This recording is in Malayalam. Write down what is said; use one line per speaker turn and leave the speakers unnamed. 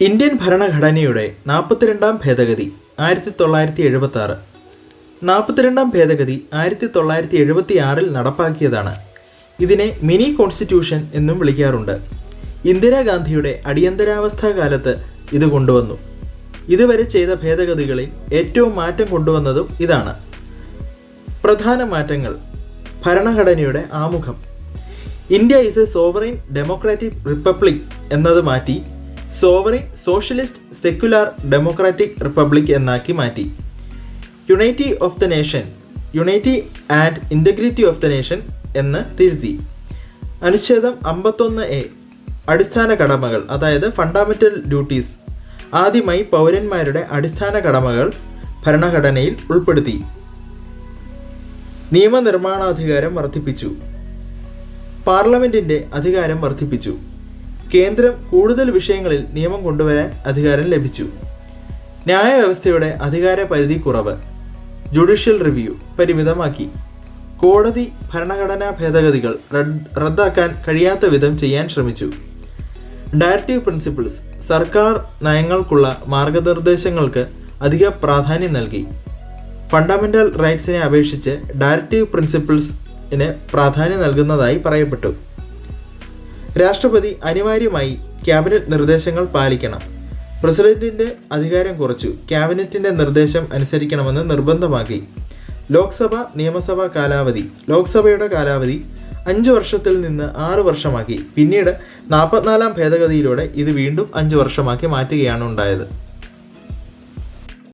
ഇന്ത്യൻ ഭരണഘടനയുടെ നാൽപ്പത്തിരണ്ടാം ഭേദഗതി ആയിരത്തി തൊള്ളായിരത്തി എഴുപത്തി ആറ് നാൽപ്പത്തിരണ്ടാം ഭേദഗതി ആയിരത്തി തൊള്ളായിരത്തി എഴുപത്തി ആറിൽ നടപ്പാക്കിയതാണ്. ഇതിനെ മിനി കോൺസ്റ്റിറ്റ്യൂഷൻ എന്നും വിളിക്കാറുണ്ട്. ഇന്ദിരാഗാന്ധിയുടെ അടിയന്തരാവസ്ഥാ കാലത്ത് ഇത് കൊണ്ടുവന്നു. ഇതുവരെ ചെയ്ത ഭേദഗതികളിൽ ഏറ്റവും മാറ്റം കൊണ്ടുവന്നതും ഇതാണ്. പ്രധാന മാറ്റങ്ങൾ. ഭരണഘടനയുടെ ആമുഖം. India is a sovereign democratic republic എന്നത് മാറ്റി sovereign socialist secular democratic republic എന്നാക്കി മാറ്റി. Unity of the nation unity and integrity of the nation എന്ന് തിരുത്തി. അനുച്ഛേദം അമ്പത്തൊന്ന് എ അടിസ്ഥാന കടമകൾ അതായത് ഫണ്ടാമെന്റൽ ഡ്യൂട്ടീസ് ആദ്യമായി പൗരന്മാരുടെ അടിസ്ഥാന കടമകൾ ഭരണഘടനയിൽ ഉൾപ്പെടുത്തി. നിയമനിർമ്മാണാധികാരം വർദ്ധിപ്പിച്ചു. പാർലമെന്റിന്റെ അധികാരം വർദ്ധിപ്പിച്ചു. കേന്ദ്രം കൂടുതൽ വിഷയങ്ങളിൽ നിയമം കൊണ്ടുവരാൻ അധികാരം ലഭിച്ചു. ന്യായവ്യവസ്ഥയുടെ അധികാര പരിധി കുറവ്. ജുഡീഷ്യൽ റിവ്യൂ പരിമിതമാക്കി. കോടതി ഭരണഘടനാ ഭേദഗതികൾ റദ്ദാക്കാൻ കഴിയാത്ത വിധം ചെയ്യാൻ ശ്രമിച്ചു. ഡയറക്റ്റീവ് പ്രിൻസിപ്പിൾസ് സർക്കാർ നയങ്ങൾക്കുള്ള മാർഗനിർദ്ദേശങ്ങൾക്ക് അധിക പ്രാധാന്യം നൽകി. ഫണ്ടമെന്റൽ റൈറ്റ്സിനെ അപേക്ഷിച്ച് ഡയറക്റ്റീവ് പ്രിൻസിപ്പിൾസിന് പ്രാധാന്യം നൽകുന്നതായി പറയപ്പെട്ടു. രാഷ്ട്രപതി അനിവാര്യമായി ക്യാബിനറ്റ് നിർദ്ദേശങ്ങൾ പാലിക്കണം. പ്രസിഡന്റിന്റെ അധികാരം കുറച്ചു. ക്യാബിനറ്റിന്റെ നിർദ്ദേശം അനുസരിക്കണമെന്ന് നിർബന്ധമാക്കി. ലോക്സഭ നിയമസഭാ കാലാവധി. ലോക്സഭയുടെ കാലാവധി അഞ്ച് വർഷത്തിൽ നിന്ന് ആറ് വർഷമാക്കി. പിന്നീട് നാൽപ്പത്തിനാലാം ഭേദഗതിയിലൂടെ ഇത് വീണ്ടും അഞ്ച് വർഷമാക്കി മാറ്റുകയാണ് ഉണ്ടായത്.